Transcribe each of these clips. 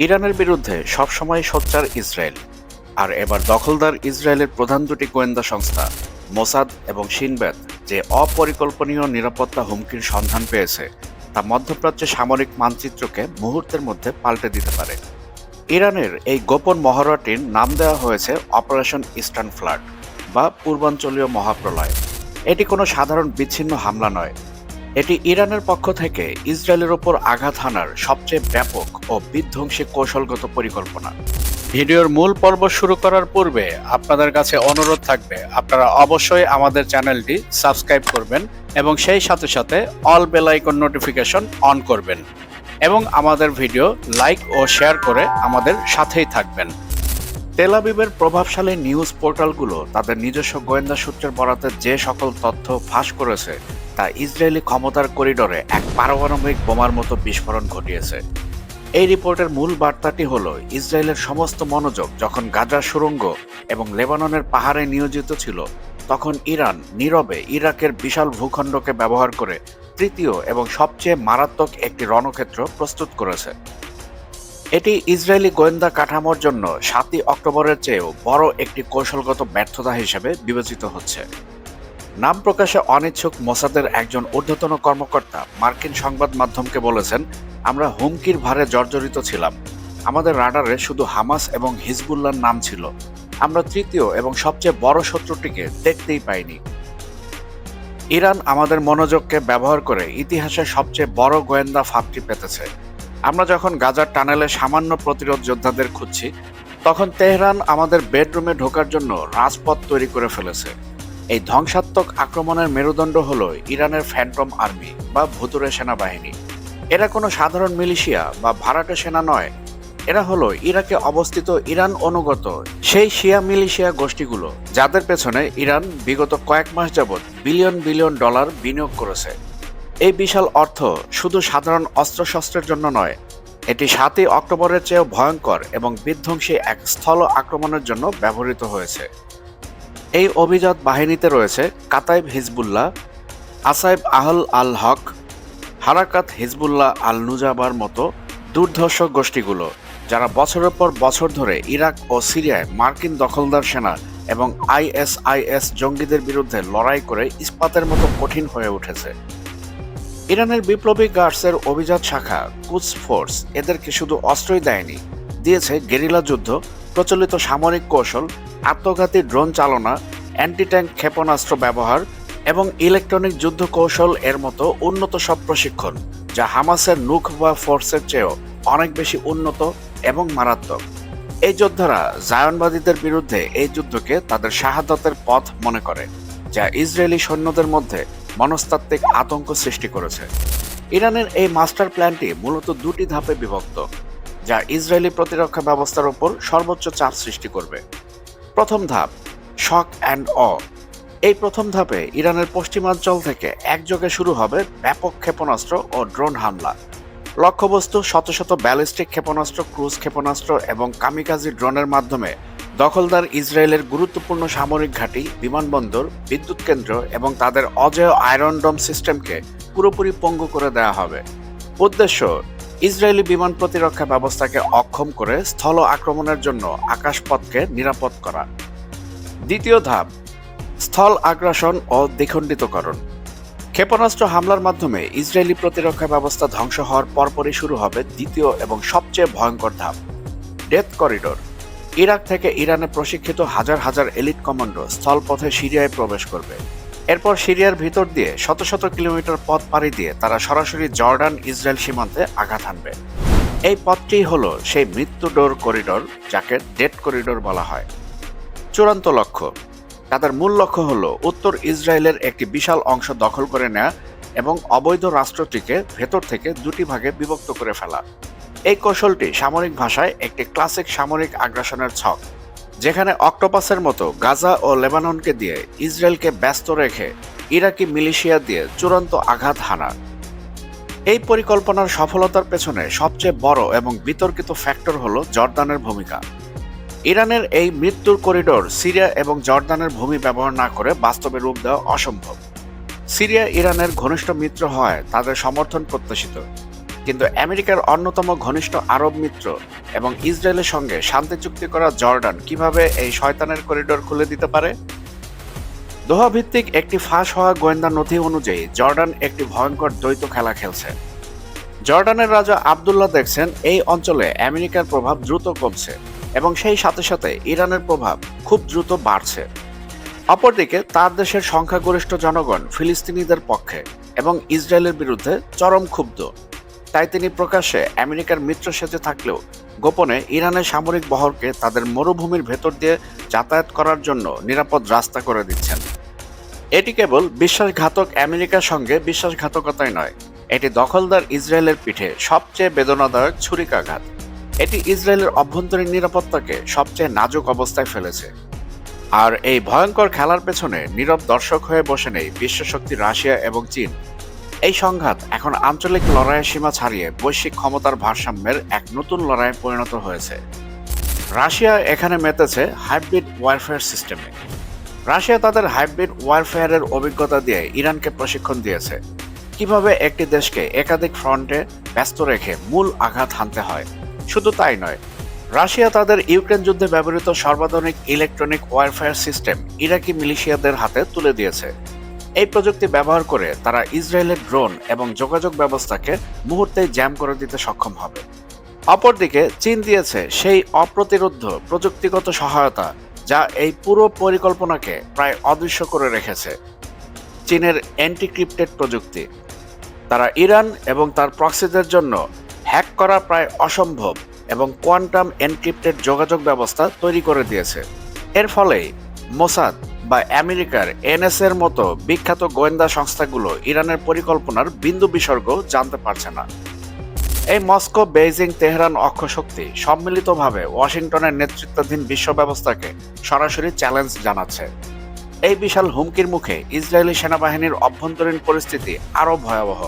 ইরানের বিরুদ্ধে সবসময় সোচ্চার ইসরায়েল। আর এবার দখলদার ইসরায়েলের প্রধান দুটি গোয়েন্দা সংস্থা, মোসাদ এবং সিনবেদ, যে অপরিকল্পনীয় নিরাপত্তা হুমকির সন্ধান পেয়েছে, তা মধ্যপ্রাচ্যে সামরিক মানচিত্রকে মুহূর্তের মধ্যে পাল্টে দিতে পারে। ইরানের এই গোপন মহড়াটির নাম দেওয়া হয়েছে অপারেশন ইস্টার্ন ফ্লাড বা পূর্বাঞ্চলীয় মহাপ্রলয়। এটি কোনো সাধারণ বিচ্ছিন্ন হামলা নয় এটি ইরানের পক্ষ থেকে ইসরায়েলের ওপর আঘাত হানার সবচেয়ে ব্যাপক ও বিধ্বংসী কৌশলগত পরিকল্পনা। ভিডিওর মূল পর্ব শুরু করার পূর্বে আপনাদের কাছে অনুরোধ থাকবে, আপনারা অবশ্যই আমাদের চ্যানেলটি সাবস্ক্রাইব করবেন এবং সেই সাথে সাথে all bell icon notification on করবেন এবং আমাদের ভিডিও লাইক ও শেয়ার করে আমাদের সাথেই থাকবেন। তেলাবিবের প্রভাবশালী নিউজ পোর্টালগুলো তাদের নিজস্ব গোয়েন্দা সূত্রের বরাতে যে সকল তথ্য ফাঁস করেছে, তা ইসরায়েলি ক্ষমতার করিডোরে এক পারমাণবিক বোমার মতো বিস্ফোরণ ঘটিয়েছে। এই রিপোর্টের মূল বার্তাটি হল, ইসরায়েলের সমস্ত মনোযোগ যখন গাজার সুড়ঙ্গ এবং লেবাননের পাহাড়ে নিয়োজিত ছিল, তখন ইরান নীরবে ইরাকের বিশাল ভূখণ্ডকে ব্যবহার করে তৃতীয় এবং সবচেয়ে মারাত্মক একটি রণক্ষেত্র প্রস্তুত করেছে। এটি ইসরায়েলি গোয়েন্দা কাঠামোর জন্য সাতই অক্টোবরের চেয়েও বড় একটি কৌশলগত ব্যর্থতা হিসেবে বিবেচিত হচ্ছে। নাম প্রকাশে অনিচ্ছুক মোসাদের একজন ঊর্ধ্বতন কর্মকর্তা মার্কিন সংবাদ মাধ্যমকে বলেছেন, আমরা হুমকির ভারে জর্জরিত ছিলাম। আমাদের রাডারে শুধু হামাস এবং হিজবুল্লার নাম ছিল। আমরা তৃতীয় এবং সবচেয়ে বড় শত্রুটিকে দেখতেই পাইনি। ইরান আমাদের মনোযোগকে ব্যবহার করে ইতিহাসের সবচেয়ে বড় গোয়েন্দা ফাঁদটি পেতেছে। আমরা যখন গাজার টানেলে সামান্য প্রতিরোধ যোদ্ধাদের খুঁজছি, তখন তেহরান আমাদের বেডরুমে ঢোকার জন্য রাজপথ তৈরি করে ফেলেছে। এই ধ্বংসাত্মক আক্রমণের মেরুদণ্ড হল ইরানের ফ্যান্টম আর্মি বা ভুতুরে সেনাবাহিনী। এরা কোনো সাধারণ মিলিশিয়া বা ভাড়াটে সেনা নয়। এরা হলো ইরাকে অবস্থিত ইরান অনুগত সেই শিয়া মিলিশিয়া গোষ্ঠীগুলো, যাদের পেছনে ইরান বিগত কয়েক মাস যাবৎ বিলিয়ন বিলিয়ন ডলার বিনিয়োগ করেছে। এই বিশাল অর্থ শুধু সাধারণ অস্ত্রশস্ত্রের জন্য নয়, এটি সাতই অক্টোবরের চেয়েও ভয়ঙ্কর এবং বিধ্বংসী এক স্থল আক্রমণের জন্য ব্যবহৃত হয়েছে। এই অভিজাত বাহিনীতে রয়েছে কাতাইব হিজবুল্লাহ, আসাইব আহল আল হক, হারাকাত হিজবুল্লাহ আল নুজাবার মতো দুর্ধর্ষ গোষ্ঠীগুলো, যারা বছরের পর বছর ধরে ইরাক ও সিরিয়ায় মার্কিন দখলদার সেনা এবং আইএসআইএস জঙ্গিদের বিরুদ্ধে লড়াই করে ইস্পাতের মতো কঠিন হয়ে উঠেছে। ইরানের বিপ্লবী গার্ডসের অভিজাত শাখা কুচ ফোর্স এদেরকে শুধু অস্ত্রই দেয়নি, দিয়েছে গেরিলা যুদ্ধ, প্রচলিত সামরিক কৌশল, আত্মঘাতী ড্রোন চালনা অ্যান্টি ট্যাঙ্ক ক্ষেপণাস্ত্র ব্যবহার এবং ইলেকট্রনিক যুদ্ধ কৌশল এর মতো উন্নত সব প্রশিক্ষণ, যা হামাসের নুখ বা ফোর্সের চেয়েও অনেক বেশি উন্নত এবং মারাত্মক। এই যোদ্ধারা জায়নবাদীদের বিরুদ্ধে এই যুদ্ধকে তাদের শাহাদতের পথ মনে করে, যা ইসরায়েলি সৈন্যদের মধ্যে মনস্তাত্ত্বিক আতঙ্ক সৃষ্টি করেছে। ইরানের এই মাস্টার প্ল্যানটি মূলত দুটি ধাপে বিভক্ত, যা ইসরায়েলি প্রতিরক্ষা ব্যবস্থার উপর সর্বোচ্চ চাপ সৃষ্টি করবে। প্রথম ধাপ, শক অ্যান্ড অ। এই প্রথম ধাপে ইরানের পশ্চিমাঞ্চল থেকে একযোগে শুরু হবে ব্যাপক ক্ষেপণাস্ত্র ও ড্রোন হামলা। লক্ষ্যবস্তু শত শত ব্যালিস্টিক ক্ষেপণাস্ত্র, ক্রুজ ক্ষেপণাস্ত্র এবং কামিকাজি ড্রোনের মাধ্যমে দখলদার ইসরায়েলের গুরুত্বপূর্ণ সামরিক ঘাঁটি, বিমানবন্দর, বিদ্যুৎ কেন্দ্র এবং তাদের অজেয় আয়রন ডোম সিস্টেমকে পুরোপুরি পঙ্গু করে দেওয়া হবে। উদ্দেশ্য, ইসরায়েলি বিমান প্রতিরক্ষা ব্যবস্থাকে অক্ষম করে স্থল আক্রমণের জন্য আকাশপথকে নিরাপদ করা। দ্বিতীয় ধাপ, স্থল আগ্রাসন ও দ্বিখণ্ডিতকরণ। ক্ষেপণাস্ত্র হামলার মাধ্যমে ইসরায়েলি প্রতিরক্ষা ব্যবস্থা ধ্বংস হওয়ার পরপরই শুরু হবে দ্বিতীয় এবং সবচেয়ে ভয়ঙ্কর ধাপ, ডেথ করিডোর। ইরাক থেকে ইরানে প্রশিক্ষিত হাজার হাজার এলিট কমান্ডো স্থলপথে সিরিয়ায় প্রবেশ করবে। এরপর সিরিয়ার ভিতর দিয়ে শত শত কিলোমিটার পথ পাড়ি দিয়ে তারা সরাসরি জর্ডান, ইসরায়েল সীমান্তে আঘাত হানবে। এই পথটি হল সেই মৃত্যু ডোর করিডোর, যাকে ডেট করিডোর বলা হয়। চূড়ান্ত লক্ষ্য। তাদের মূল লক্ষ্য হল উত্তর ইসরায়েলের একটি বিশাল অংশ দখল করে নেওয়া এবং অবৈধ রাষ্ট্রটিকে ভেতর থেকে দুটি ভাগে বিভক্ত করে ফেলা। এই কৌশলটি সামরিক ভাষায় একটি ক্লাসিক সামরিক আগ্রাসনের ছক, যেখানে অক্টোপাসের মতো গাজা ও লেবাননকে দিয়ে ইসরায়েলকে ব্যস্ত রেখে ইরাকি মিলিশিয়া দিয়ে চূড়ান্ত আঘাত হানা এই পরিকল্পনার সফলতার পেছনে সবচেয়ে বড় এবং বিতর্কিত ফ্যাক্টর হল জর্দানের ভূমিকা। ইরানের এই মৃত্যুর করিডোর সিরিয়া এবং জর্দানের ভূমি ব্যবহার না করে বাস্তবে রূপ দেওয়া অসম্ভব। সিরিয়া ইরানের ঘনিষ্ঠ মিত্র হয় তাদের সমর্থন প্রত্যাশিত। কিন্তু আমেরিকার অন্যতম ঘনিষ্ঠ আরব মিত্র এবং ইসরায়েলের সঙ্গে শান্তি চুক্তি করা জর্ডান কীভাবে এই শয়তানের করিডোর খুলে দিতে পারে? দোহা ভিত্তিক একটি ফাঁস হওয়া গোয়েন্দা নথি অনুযায়ী জর্ডান একটি ভয়ঙ্কর দ্বৈত খেলা খেলছে। জর্ডানের রাজা আবদুল্লাহ দেখছেন এই অঞ্চলে আমেরিকার প্রভাব দ্রুত কমছে এবং সেই সাথে সাথে ইরানের প্রভাব খুব দ্রুত বাড়ছে। অপরদিকে, তার দেশের সংখ্যাগরিষ্ঠ জনগণ ফিলিস্তিনিদের পক্ষে এবং ইসরায়েলের বিরুদ্ধে চরম ক্ষুব্ধ। তাই তিনি প্রকাশ্যে আমেরিকার মিত্র সেজে থাকলেও গোপনে ইরানের সামরিক বহরকে তাদের মরুভূমির ভেতর দিয়ে যাতায়াত করার জন্য নিরাপদ রাস্তা করে দিচ্ছেন। এটি কেবল বিশ্বাসঘাতক আমেরিকার সঙ্গে বিশ্বাসঘাতকতাই নয়, এটি দখলদার ইসরায়েলের পিঠে সবচেয়ে বেদনাদায়ক ছুরিকাঘাত। এটি ইসরায়েলের অভ্যন্তরীণ নিরাপত্তাকে সবচেয়ে নাজুক অবস্থায় ফেলেছে। আর এই ভয়ঙ্কর খেলার পেছনে নীরব দর্শক হয়ে বসে নেই বিশ্বশক্তি রাশিয়া এবং চীন। এই সংঘাত এখন আঞ্চলিক লড়াইয়ের সীমা ছাড়িয়ে বৈশ্বিক ক্ষমতার ভারসাম্যের এক নতুন লড়াইয়ে পরিণত হয়েছে। রাশিয়া এখানে মেতেছে হাইব্রিড ওয়ারফেয়ার সিস্টেমে। রাশিয়া তাদের হাইব্রিড ওয়ারফেয়ারের অভিজ্ঞতা দিয়ে ইরানকে প্রশিক্ষণ দিয়েছে। কীভাবে একটি দেশকে একাধিক ফ্রন্টে ব্যস্ত রেখে মূল আঘাত হানতে হয়, শুধু তাই নয়, রাশিয়া তাদের ইউক্রেন যুদ্ধে ব্যবহৃত সর্বাধুনিক ইলেকট্রনিক ওয়ারফেয়ার সিস্টেম ইরাকি মিলিশিয়াদের হাতে তুলে দিয়েছে। এই প্রযুক্তি ব্যবহার করে তারা ইসরায়েলের ড্রোন এবং যোগাযোগ ব্যবস্থাকে মুহূর্তেই জ্যাম করে দিতে সক্ষম হবে। অপরদিকে, চীন দিয়েছে সেই অপ্রতিরোধ প্রযুক্তিগত সহায়তা যা এই পুরো পরিকল্পনাকে প্রায় অদৃশ্য করে রেখেছে। চীনের অ্যান্টিক্রিপ্টেড প্রযুক্তি। তারা ইরান এবং তার প্রক্সিদের জন্য হ্যাক করা প্রায় অসম্ভব এবং কোয়ান্টাম এনক্রিপ্টেড যোগাযোগ ব্যবস্থা তৈরি করে দিয়েছে। এর ফলে মোসাদ বা আমেরিকার এনএস এর মতো বিখ্যাত গোয়েন্দা সংস্থাগুলো ইরানের পরিকল্পনার বিন্দু বিসর্গ জানতে পারছে না। এই মস্কো, বেইজিং, তেহরান অক্ষশক্তি সম্মিলিতভাবে ওয়াশিংটনের নেতৃত্বাধীন বিশ্ব ব্যবস্থাকে সরাসরি চ্যালেঞ্জ জানাচ্ছে। এই বিশাল হুমকির মুখে ইসরায়েলি সেনাবাহিনীর অভ্যন্তরীণ পরিস্থিতি আরও ভয়াবহ।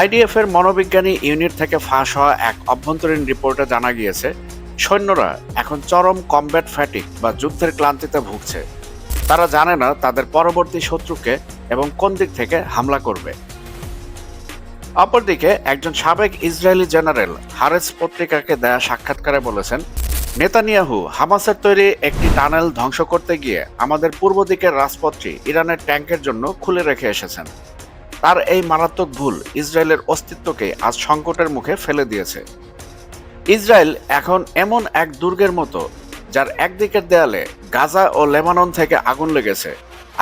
আইডিএফ এর মনোবিজ্ঞানী ইউনিট থেকে ফাঁস হওয়া এক অভ্যন্তরীণ রিপোর্টে জানা গিয়েছে, সৈন্যরা এখন চরম কমব্যাট ফ্যাটিক বা যুদ্ধের ক্লান্তিতে ভুগছে। তারা জানে না তাদের পরবর্তী শত্রুকে এবং কোন দিক থেকে হামলা করবে। অপরদিকে একজন সাবেক ইসরায়েলি জেনারেল হারেস পত্রিকাকে দেয়া সাক্ষাৎকারে বলেছেন, নেতানিয়াহু হামাসের তৈরি একটি টানেল ধ্বংস করতে গিয়ে আমাদের পূর্ব দিকের রাজপথটি ইরানের ট্যাঙ্কের জন্য খুলে রেখে এসেছেন। তার এই মারাত্মক ভুল ইসরায়েলের অস্তিত্বকে আজ সংকটের মুখে ফেলে দিয়েছে। ইসরায়েল এখন এমন এক দুর্গের মতো যার একদিকের দেয়ালে গাজা ও লেবানন থেকে আগুন লেগেছে,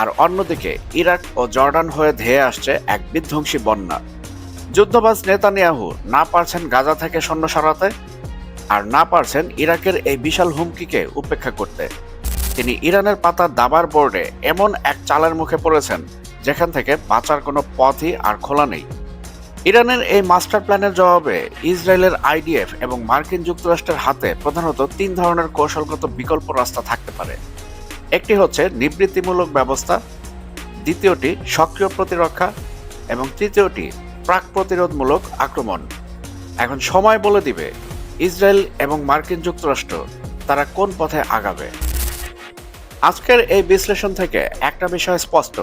আর অন্যদিকে ইরাক ও জর্ডান হয়ে ধেয়ে আসছে এক বিধ্বংসী বন্যা। যুদ্ধবাজ নেতানিয়াহু না পারছেন গাজা থেকে সৈন্য সরাতে, আর না পারছেন ইরাকের এই বিশাল হুমকিকে উপেক্ষা করতে। তিনি ইরানের পাতা দাবার বোর্ডে এমন এক চালের মুখে পড়েছেন, যেখান থেকে বাঁচার কোনো পথই আর খোলা নেই। ইরানের এই মাস্টার প্ল্যানের জবাবে ইসরায়েলের আইডিএফ এবং মার্কিন যুক্তরাষ্ট্রের হাতে প্রধানত তিন ধরনের কৌশলগত বিকল্প রাস্তা থাকতে পারে। একটি হচ্ছে নিবৃত্তিমূলক ব্যবস্থা, দ্বিতীয়টি সক্রিয় প্রতিরক্ষা, এবং তৃতীয়টি প্রাক প্রতিরোধমূলক আক্রমণ। এখন সময় বলে দিবে ইসরায়েল এবং মার্কিন যুক্তরাষ্ট্র, তারা কোন পথে আগাবে। আজকের এই বিশ্লেষণ থেকে একটা বিষয় স্পষ্ট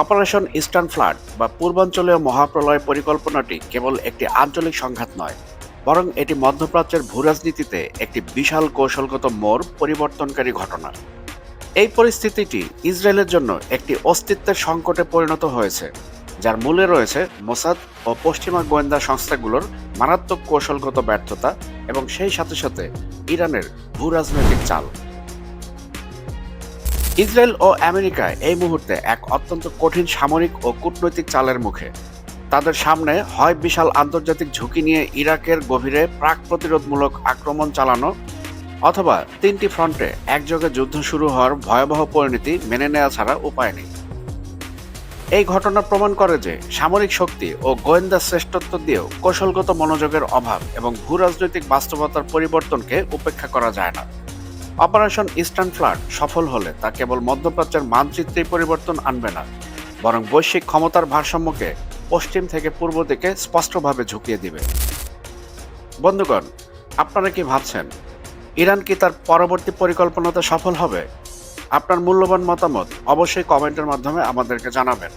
অপারেশন ইস্টার্ন ফ্লাড বা পূর্বাঞ্চলীয় মহাপ্রলয় পরিকল্পনাটি কেবল একটি আঞ্চলিক সংঘাত নয়, বরং এটি মধ্যপ্রাচ্যের ভূরাজনীতিতে একটি বিশাল কৌশলগত মোড় পরিবর্তনকারী ঘটনা। এই পরিস্থিতিটি ইসরায়েলের জন্য একটি অস্তিত্বের সংকটে পরিণত হয়েছে, যার মূলে রয়েছে মোসাদ ও পশ্চিমা গোয়েন্দা সংস্থাগুলোর মারাত্মক কৌশলগত ব্যর্থতা এবং সেই সাথে সাথে ইরানের ভূরাজনৈতিক চাল। ইসরায়েল ও আমেরিকা এই মুহূর্তে এক অত্যন্ত কঠিন সামরিক ও কূটনৈতিক চালের মুখে। তাদের সামনে হয় বিশাল আন্তর্জাতিক ঝুঁকি নিয়ে ইরাকের গভীরে প্রাক প্রতিরোধমূলক আক্রমণ চালানো অথবা তিনটি ফ্রন্টে একযোগে যুদ্ধ শুরু হওয়ার ভয়াবহ পরিণতি মেনে নেওয়া ছাড়া উপায় নেই। এই ঘটনা প্রমাণ করে যে সামরিক শক্তি ও গোয়েন্দা শ্রেষ্ঠত্ব দিয়েও কৌশলগত মনোযোগের অভাব এবং ভূরাজনৈতিক বাস্তবতার পরিবর্তনকে উপেক্ষা করা যায় না। অপারেশন ইস্টার্ন ফ্লাড সফল হলে তা কেবল মধ্যপ্রাচ্যের মানচিত্রেই পরিবর্তন আনবে না, বরং বৈশ্বিক ক্ষমতার ভারসাম্যকে পশ্চিম থেকে পূর্ব দিকে স্পষ্টভাবে ঝুঁকিয়ে দিবে। বন্ধুগণ, আপনারা কি ভাবছেন, ইরান কি তার পরবর্তী পরিকল্পনাতে সফল হবে? আপনার মূল্যবান মতামত অবশ্যই কমেন্টের মাধ্যমে আমাদেরকে জানাবেন।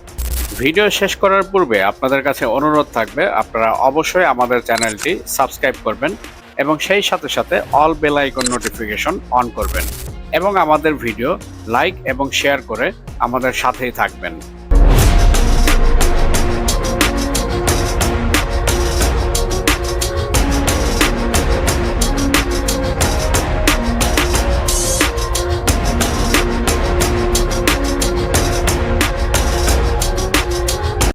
ভিডিও শেষ করার পূর্বে আপনাদের কাছে অনুরোধ থাকবে, আপনারা অবশ্যই আমাদের চ্যানেলটি সাবস্ক্রাইব করবেন। এবং সেই সাথে সাথে all bell icon notification on করবেন এবং আমাদের ভিডিও লাইক এবং শেয়ার করে আমাদের সাথেই থাকবেন।